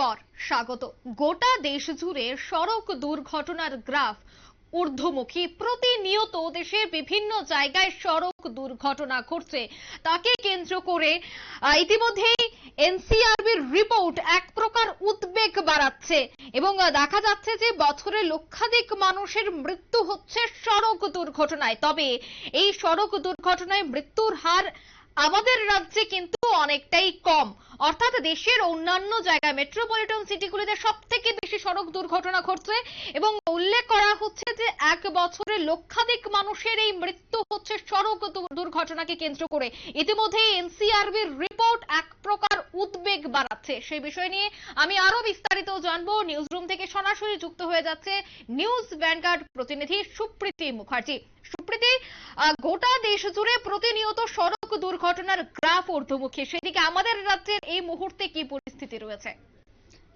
পর স্বাগত। গোটা দেশ জুড়ে সড়ক দুর্ঘটনার গ্রাফ। ঊর্ধ্বমুখী প্রতিনিয়ত দেশের বিভিন্ন জায়গায় সড়ক দুর্ঘটনা ঘটছে। তাকে কেন্দ্র করে ইতিমধ্যেই এনসিআরবির রিপোর্ট এক প্রকার উদ্বেগ বাড়াচ্ছে এবং দেখা যাচ্ছে যে বছরে লক্ষাধিক মানুষের মৃত্যু হচ্ছে সড়ক দুর্ঘটনায়। তবে এই সড়ক দুর্ঘটনায় মৃত্যুর হার আমাদের রাজ্যে কিন্তু অনেকটাই কম। অর্থাৎ দেশের অন্যান্য জায়গায় মেট্রোপলিটন সিটিগুলিতে সব থেকে বেশি সড়ক দুর্ঘটনা ঘটছে এবং উল্লেখ করা হচ্ছে যে এক বছরে লক্ষাধিক মানুষের এই মৃত্যু হচ্ছে সড়ক দুর্ঘটনাকে কেন্দ্র করে। ইতিমধ্যে এনসিআরবির রিপোর্ট এক প্রকার উদ্বেগ বাড়াচ্ছে। সেই বিষয় নিয়ে আমি আরও বিস্তারিত জানব। নিউজ রুম থেকে সরাসরি যুক্ত হয়ে যাচ্ছে নিউজ ভ্যানগার্ড প্রতিনিধি সুপ্রীতি মুখার্জি। সুপ্রীতি গোটা দেশ জুড়ে প্রতিনিয়ত সড়ক দুর্ঘটনার গ্রাফ ঊর্ধ্বমুখী। সেদিকে আমাদের রাজ্যের এই মুহূর্তে কি পরিস্থিতি রয়েছে?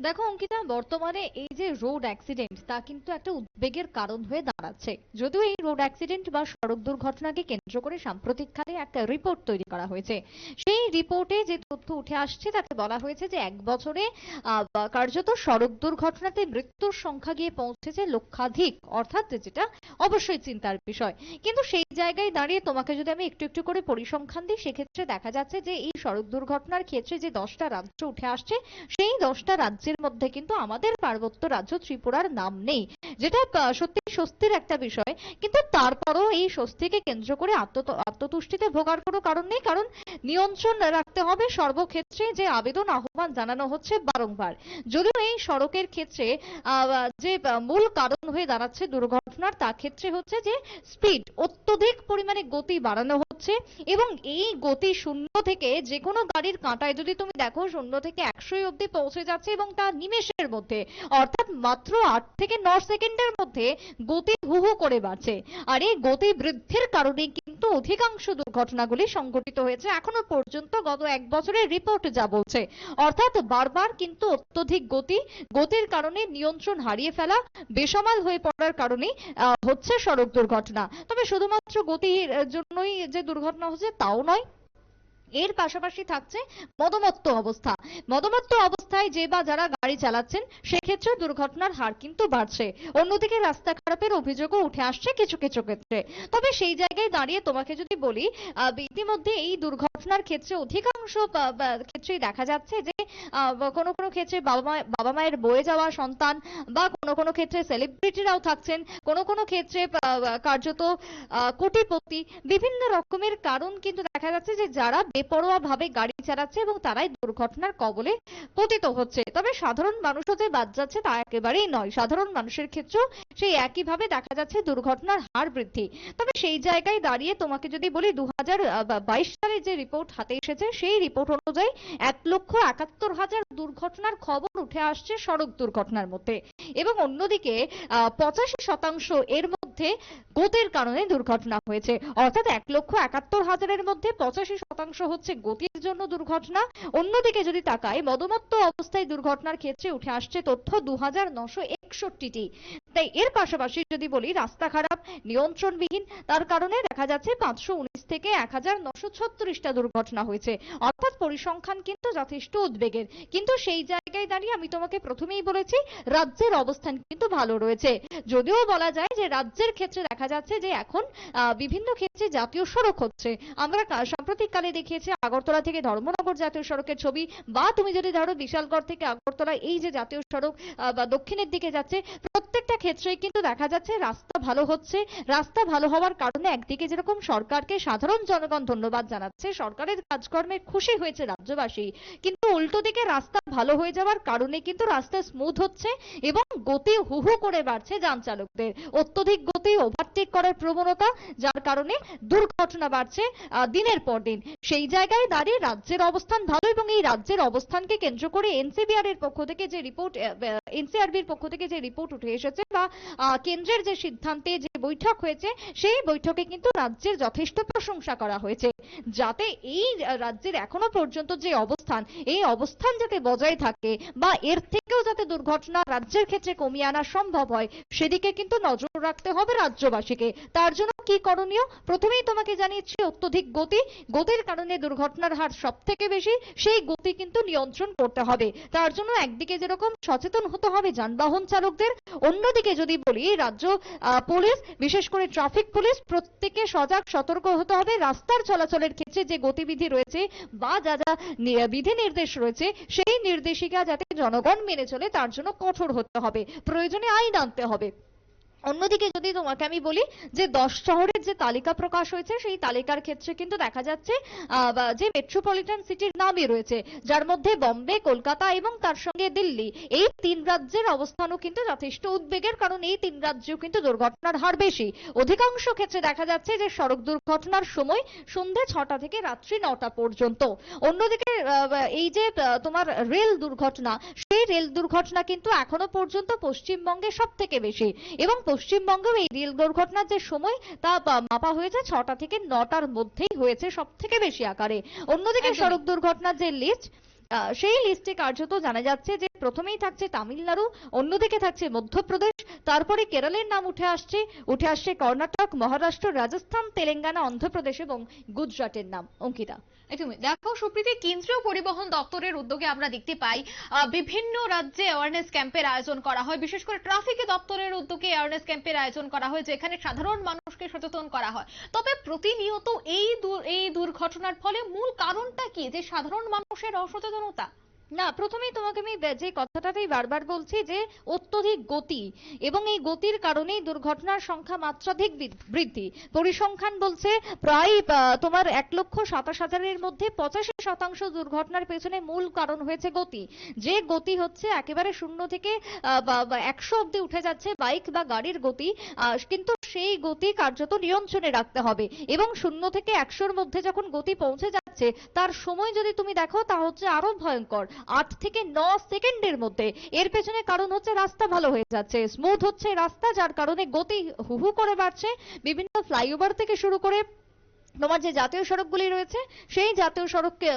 দেখো অঙ্কিতা, বর্তমানে এই যে রোড অ্যাক্সিডেন্ট তা কিন্তু একটা উদ্বেগের কারণ হয়ে দাঁড়াচ্ছে। যদিও এই রোড অ্যাক্সিডেন্ট বা সড়ক দুর্ঘটনাকে কেন্দ্র করে সাম্প্রতিককালে একটা রিপোর্ট তৈরি করা হয়েছে। সেই রিপোর্টে যে তথ্য উঠে আসছে, তাতে বলা হয়েছে যে এক বছরে কার্যত সড়ক দুর্ঘটনাতে মৃত্যুর সংখ্যা গিয়ে পৌঁছেছে লক্ষাধিক, অর্থাৎ যেটা অবশ্যই চিন্তার বিষয়। কিন্তু সেই জায়গায় দাঁড়িয়ে তোমাকে যদি আমি একটু একটু করে পরিসংখ্যান দিই, সেক্ষেত্রে দেখা যাচ্ছে যে এই সড়ক দুর্ঘটনার ক্ষেত্রে যে দশটা রাজ্য উঠে আসছে, সেই দশটা রাজ্যের মধ্যে কিন্তু আমাদের পার্বত্য রাজ্য ত্রিপুরার নাম নেই। যেটা সত্যি স্বস্তির একটা বিষয়। কিন্তু তারপরও এই স্বস্তিকে কেন্দ্র করে আত্ম আত্মতুষ্টিতে ভোগার কোনো কারণ নেই। কারণ নিয়ন্ত্রণ রাখতে হবে। সর্বক্ষেত্রে যে আবেদন আহ্বান জানানো হচ্ছে বারংবার। যদিও এই সড়কের ক্ষেত্রে যে মূল কারণ হয়ে দাঁড়াচ্ছে দুর্ঘটনার তা ক্ষেত্রে হচ্ছে যে স্পিড, অত্যধিক পরিমাণে গতি বাড়ানো হচ্ছে এবং এই গতি শূন্য থেকে যে কোনো গাড়ির কাঁটায় যদি তুমি দেখো শূন্য থেকে একশোই অব্দি পৌঁছে যাচ্ছে এবং তা নিমেষের মধ্যে, অর্থাৎ মাত্র আট থেকে ন সেকেন্ডের মধ্যে গতি হু হু করে বাড়ছে। আর এই গতি বৃদ্ধির কারণে কিন্তু অধিকাংশ দুর্ঘটনাগুলি সংঘটিত হয়েছে। এখনও পর্যন্ত গত এক বছরের রিপোর্ট যা বলছে। অর্থাৎ বারবার কিন্তু অত্যধিক গতি, গতির কারণে নিয়ন্ত্রণ হারিয়ে ফেলা, বেসামাল হয়ে পড়ার কারণে হচ্ছে সড়ক দুর্ঘটনা। তবে শুধুমাত্র গতির জন্যই যে দুর্ঘটনা হচ্ছে, তাও নয় এর পাশাপাশি থাকছে মদমত্ত অবস্থা। মদমত্ত অবস্থায় যে বা যারা গাড়ি চালাচ্ছেন সেক্ষেত্রে দুর্ঘটনার হার কিন্তু বাড়ছে। অন্যদিকে রাস্তা খারাপের অভিযোগও উঠে আসছে কিছু কিছু ক্ষেত্রে। তবে সেই জায়গায় দাঁড়িয়ে তোমাকে যদি বলি ইতিমধ্যে এই দুর্ঘটনার ক্ষেত্রে অধিকাংশ ক্ষেত্রেই দেখা যাচ্ছে যে কোনো কোনো ক্ষেত্রে বাবা মা, বাবা মায়ের বয়ে যাওয়া সন্তান বা কোনো কোনো ক্ষেত্রে সেলিব্রিটিরাও থাকছেন, কোনো কোনো ক্ষেত্রে কার্যত কোটিপতি, বিভিন্ন রকমের কারণ কিন্তু দেখা যাচ্ছে যে যারা বেপরোয়া ভাবে গাড়ি চালাচ্ছে এবং তারাই দুর্ঘটনার কবলে পতিত হচ্ছে। তবে সাধারণ মানুষও যে বাদ যাচ্ছে তা একেবারেই নয়। সাধারণ মানুষের ক্ষেত্রেও সেই একইভাবে দেখা যাচ্ছে দুর্ঘটনার হার বৃদ্ধি। তবে সেই জায়গায় দাঁড়িয়ে তোমাকে যদি বলি দু বাইশ সালে যে রিপোর্ট হাতে এসেছে, সেই রিপোর্ট অনুযায়ী এক লক্ষ একাত্তর হাজার দুর্ঘটনার খবর উঠে আসছে সড়ক দুর্ঘটনার মধ্যে। এবং অন্যদিকে পঁচাশি শতাংশ এর মধ্যে গতির কারণে দুর্ঘটনা হয়েছে। অর্থাৎ এক লক্ষ একাত্তর হাজারের মধ্যে পঁচাশি শতাংশ হচ্ছে গতির জন্য দুর্ঘটনা। অন্যদিকে যদি তাকাই, মদমত্ত অবস্থায় দুর্ঘটনার ক্ষেত্রে উঠে আসছে তথ্য দু হাজার একষট্টিটি। তাই এর পাশাপাশি যদি বলি, রাস্তা খারাপ, নিয়ন্ত্রণবিহীন, তার কারণে দেখা যাচ্ছে পাঁচশো উনিশ থেকে এক হাজার নশো ছত্রিশটা দুর্ঘটনা হয়েছে। অর্থাৎ পরিসংখ্যান কিন্তু যথেষ্ট উদ্বেগের। কিন্তু সেই জায়গায় দাঁড়িয়ে আমি তোমাকে প্রথমেই বলেছি, রাজ্যের অবস্থান কিন্তু ভালো রয়েছে। যদিও বলা যায় যে রাজ্যের ক্ষেত্রে দেখা যাচ্ছে যে এখন বিভিন্ন ক্ষেত্রে জাতীয় সড়ক হচ্ছে। আমরা কা- সাম্প্রতিককালে দেখিয়েছে আগরতলা থেকে ধর্মনগর জাতীয় সড়কের ছবি। বা তুমি যদি ধরো বিশালগড় থেকে আগরতলা এই যে জাতীয় সড়ক বা দক্ষিণের দিকে যাচ্ছে প্রত্যেকটা ক্ষেত্রেই কিন্তু দেখা যাচ্ছে রাস্তা ভালো হচ্ছে। রাস্তা ভালো হওয়ার কারণে একদিকে যেরকম সরকারকে সাধারণ জনগণ ধন্যবাদ জানাচ্ছে, সরকারের কাজকর্মে খুশি হয়েছে রাজ্যবাসী। কিন্তু উল্টো দিকে রাস্তা ভালো হয়ে যাওয়ার কারণে কিন্তু রাস্তা স্মুথ হচ্ছে এবং গতি হু হু করে বাড়ছে যান চালকদের। অত্যধিক গতি ওভারটেক করার প্রবণতা, যার কারণে দুর্ঘটনা বাড়ছে দিনের পর দিন। সেই জায়গায় দাঁড়িয়ে রাজ্যের অবস্থান ভালো এবং এই রাজ্যের অবস্থানকে কেন্দ্র করে এনসিবিআর এর পক্ষ থেকে যে রিপোর্ট এনসিআরবির পক্ষ থেকে যে রিপোর্ট উঠে এসেছে বা কেন্দ্রের যে সিদ্ধান্তে যে বৈঠক হয়েছে, সেই বৈঠকে কিন্তু রাজ্যের যথেষ্ট প্রশংসা করা হয়েছে। যাতে এই রাজ্যের এখনও পর্যন্ত যে অবস্থান, এই অবস্থান যাতে বজায় থাকে বা এর থেকেও যাতে দুর্ঘটনা রাজ্যের ক্ষেত্রে কমিয়ে আনা সম্ভব হয়, সেদিকে কিন্তু নজর রাখতে হবে রাজ্যবাসীকে। তার জন্য কি করণীয়? প্রথমেই তোমাকে জানিয়েছি অত্যধিক গতি। গতির কারণে দুর্ঘটনার হার সব থেকে বেশি, সেই গতি কিন্তু নিয়ন্ত্রণ করতে হবে। তার জন্য একদিকে যেরকম সচেতন হতে হবে যানবাহন চালকদের অন্যদিকে যদি বলি, রাজ্য পুলিশ, বিশেষ করে ট্রাফিক পুলিশ, প্রত্যেকে সজাগ, সতর্ক হতে হবে। রাস্তার চলাচলের ক্ষেত্রে যে গতিবিধি রয়েছে বা যা যা বিধি নির্দেশ রয়েছে, সেই নির্দেশিকা যাতে জনগণ মেনে চলে, তার জন্য কঠোর হতে হবে। প্রয়োজনে আইন আনতে হবে। অন্যদিকে যদি তোমাকে আমি বলি যে দশ শহরের যে তালিকা প্রকাশ হয়েছে, সেই তালিকার ক্ষেত্রে কিন্তু দেখা যাচ্ছে যে মেট্রোপলিটন সিটির নামই রয়েছে, যার মধ্যে বম্বে, কলকাতা এবং তার সঙ্গে দিল্লি, এই তিন রাজ্যের অবস্থানও কিন্তু যথেষ্ট উদ্বেগের, কারণ এই তিন রাজ্যেও কিন্তু দুর্ঘটনার হার বেশি। অধিকাংশ ক্ষেত্রে দেখা যাচ্ছে যে সড়ক দুর্ঘটনার সময় সন্ধ্যে ছটা থেকে রাত্রি নটা পর্যন্ত। অন্যদিকে এই যে তোমার রেল দুর্ঘটনা রেল দুর্ঘটনা কিন্তু এখনও পর্যন্ত পশ্চিমবঙ্গে সব থেকে বেশি এবং পশ্চিমবঙ্গেও এই রেল দুর্ঘটনার যে সময় তা মাপা হয়েছে ছটা থেকে নটার মধ্যেই হয়েছে সব থেকে বেশি আকারে অন্যদিকে। সড়ক দুর্ঘটনার যে লিস্ট সেই লিস্টে কার্যত জানা যাচ্ছে যে প্রথমেই থাকছে তামিলনাড়ু, অন্যদিকে থাকছে মধ্যপ্রদেশ, তারপরে কেরলের নাম উঠে আসছে উঠে আসছে কর্ণাটক, মহারাষ্ট্র, রাজস্থান, তেলেঙ্গানা, অন্ধ্রপ্রদেশ এবং গুজরাটের নাম। অঙ্কিতা। একদমই দেখো সুপ্রীতি, কেন্দ্রীয় পরিবহন দপ্তরের উদ্যোগে আমরা দেখতে পাই বিভিন্ন রাজ্যে অ্যাওয়ারনেস ক্যাম্পের আয়োজন করা হয়। বিশেষ করে ট্রাফিক দপ্তরের উদ্যোগে অ্যাওয়ারনেস ক্যাম্পের আয়োজন করা হয়, যেখানে সাধারণ মানুষকে সচেতন করা হয়। তবে প্রতিনিয়ত এই এই দুর্ঘটনার ফলে মূল কারণটা কি? যে সাধারণ মানুষের অসচেতনতা? না, প্রথমেই তোমাকে আমি যে কথাটাতেই বারবার বলছি যে অত্যধিক গতি এবং এই গতির কারণেই দুর্ঘটনার সংখ্যা মাত্রাধিক বৃদ্ধি। পরিসংখ্যান বলছে প্রায় তোমার এক লক্ষ সাতাশ হাজারের মধ্যে পঁচাশি শতাংশ দুর্ঘটনার পেছনে মূল কারণ হয়েছে গতি। যে গতি হচ্ছে একেবারে শূন্য থেকে একশো অব্দি উঠে যাচ্ছে বাইক বা গাড়ির গতি কিন্তু সেই গতি কার্যত নিয়ন্ত্রণে রাখতে হবে এবং শূন্য থেকে একশোর মধ্যে যখন গতি পৌঁছে যাচ্ছে, তার সময় যদি তুমি দেখো, তা হচ্ছে আরও ভয়ঙ্কর। আট থেকে ন সেকেন্ডের মধ্যে। এর পেছনে কারণ হচ্ছে রাস্তা ভালো হয়ে যাচ্ছে। স্মুথ হচ্ছে রাস্তা, যার কারণে গতি হু হু করে বাড়ছে। বিভিন্ন ফ্লাইওভার থেকে শুরু করে তোমার যে জাতীয় সড়কগুলি রয়েছে, সেই জাতীয় সড়ককে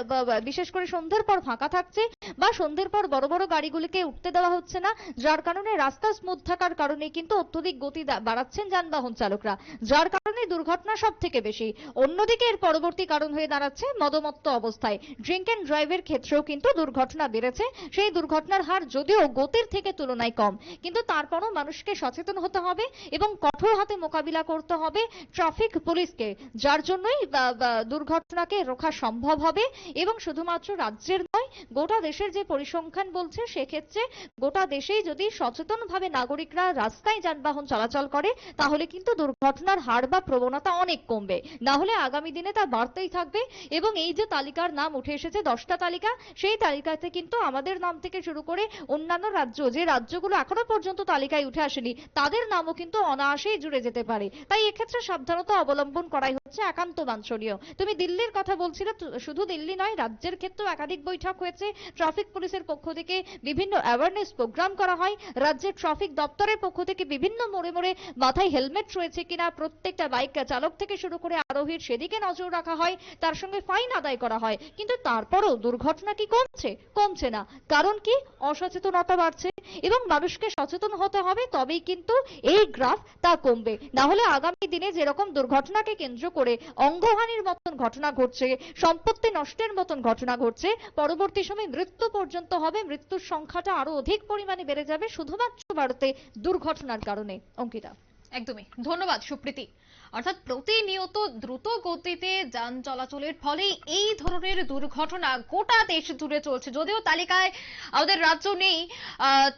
বিশেষ করে সন্ধ্যের পর ফাঁকা থাকছে, বা সন্ধ্যের পর বড় বড় গাড়িগুলিকে উঠতে দেওয়া হচ্ছে না, যার কারণে রাস্তা স্মুথ থাকার কারণে কিন্তু অত্যধিক গতি বাড়াচ্ছেন যানবাহন চালকরা। যার কারণে দুর্ঘটনা সব থেকে বেশি। অন্যদিকে এর পরবর্তী কারণ হয়ে দাঁড়াচ্ছে মদমত্ত অবস্থায়। ড্রিঙ্ক অ্যান্ড ড্রাইভের ক্ষেত্রেও কিন্তু দুর্ঘটনা বেড়েছে। সেই দুর্ঘটনার হার যদিও গতির থেকে তুলনায় কম, কিন্তু তারপরও মানুষকে সচেতন হতে হবে এবং কঠোর হাতে মোকাবিলা করতে হবে ট্রাফিক পুলিশকে, যার জন্যই বা দুর্ঘটনাকে রোখা সম্ভব হবে এবং শুধুমাত্র রাজ্যের নয়, গোটা দেশের যে পরিসংখ্যান বলছে, সেক্ষেত্রে গোটা দেশেই যদি সচেতনভাবে নাগরিকরা রাস্তায় যানবাহন চলাচল করে, তাহলে কিন্তু দুর্ঘটনার হার বা প্রবণতা অনেক কমবে। না হলে আগামী দিনে তা বাড়তেই থাকবে এবং এই যে তালিকার নাম উঠে এসেছে, দশটা তালিকা, সেই তালিকাতে কিন্তু আমাদের নাম থেকে শুরু করে অন্যান্য রাজ্য, যে রাজ্যগুলো এখনও পর্যন্ত তালিকায় উঠে আসেনি, তাদের নামও কিন্তু অনায়াসেই জুড়ে যেতে পারে। তাই এক্ষেত্রে সাবধানতা অবলম্বন করাই হচ্ছে একান্ত বাঞ্ছনীয়। তুমি দিল্লির কথা বলছিলে শুধু দিল্লি নয়, রাজ্যের ক্ষেত্রেও একাধিক বৈঠক হয়েছে। ট্রাফিক পুলিশের পক্ষ থেকে বিভিন্ন অ্যাওয়ারনেস প্রোগ্রাম করা হয়। রাজ্যের ট্রাফিক দপ্তরের পক্ষ থেকে বিভিন্ন মোড়ে মোড়ে মাথায় হেলমেট রয়েছে কিনা, প্রত্যেকটা বাইক চালক থেকে শুরু করে আরোহীর সেদিকে নজর রাখা হয়, তার সঙ্গে ফাইন আদায় করা হয়। কিন্তু তারপরও দুর্ঘটনা কি কমছে কমছে না। কারণ কি? অসচেতনতা বাড়ছে এবং মানুষকে সচেতন হতে হবে, তবেই কিন্তু এই গ্রাফ তা কমবে। না হলে আগামী দিনে যেরকম দুর্ঘটনাকে কেন্দ্র করে অঙ্গহানির মতন ঘটনা ঘটছে, সম্পত্তি নষ্টের মতন ঘটনা ঘটছে, পরবর্তী সময় মৃত্যু পর্যন্ত হবে, মৃত্যুর সংখ্যাটা আরও অধিক পরিমাণে বেড়ে যাবে, শুধুমাত্র ভারতে দুর্ঘটনার কারণে। অঙ্কিতা। একদমই। ধন্যবাদ, সুপ্রীতি। অর্থাৎ প্রতিনিয়ত দ্রুত গতিতে যান চলাচলের ফলে এই ধরনের দুর্ঘটনা গোটা দেশ জুড়ে চলছে। যদিও তালিকায় আমাদের রাজ্য নেই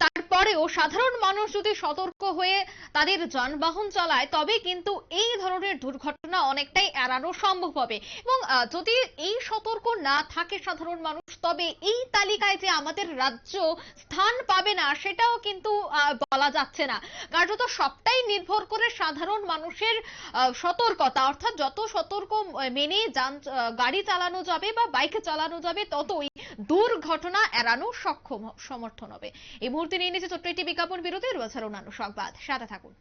তারপরেও সাধারণ মানুষ যদি সতর্ক হয়ে তাদের যানবাহন চালায়, তবে কিন্তু এই ধরনের দুর্ঘটনা অনেকটাই এড়ানো সম্ভব হবে। এবং যদি এই সতর্ক না থাকে সাধারণ মানুষ, তবে এই তালিকায় যে আমাদের রাজ্য স্থান পাবে না, সেটাও কিন্তু বলা যাচ্ছে না। কার্যত সবটাই নির্ভর করে সাধারণ মানুষের সতর্কতা। অর্থাৎ যত সতর্ক মেনে যান গাড়ি চালানো যাবে বা বাইক চালানো যাবে, ততই দুর্ঘটনা এড়ানো সক্ষম, সমর্থন হবে। এই মুহূর্তে নিয়ে নিচ্ছে ছোট্ট একটি বিজ্ঞাপন বিরতি, রয়েছে অন্যান্য সংবাদ। সাথে থাকুন। one.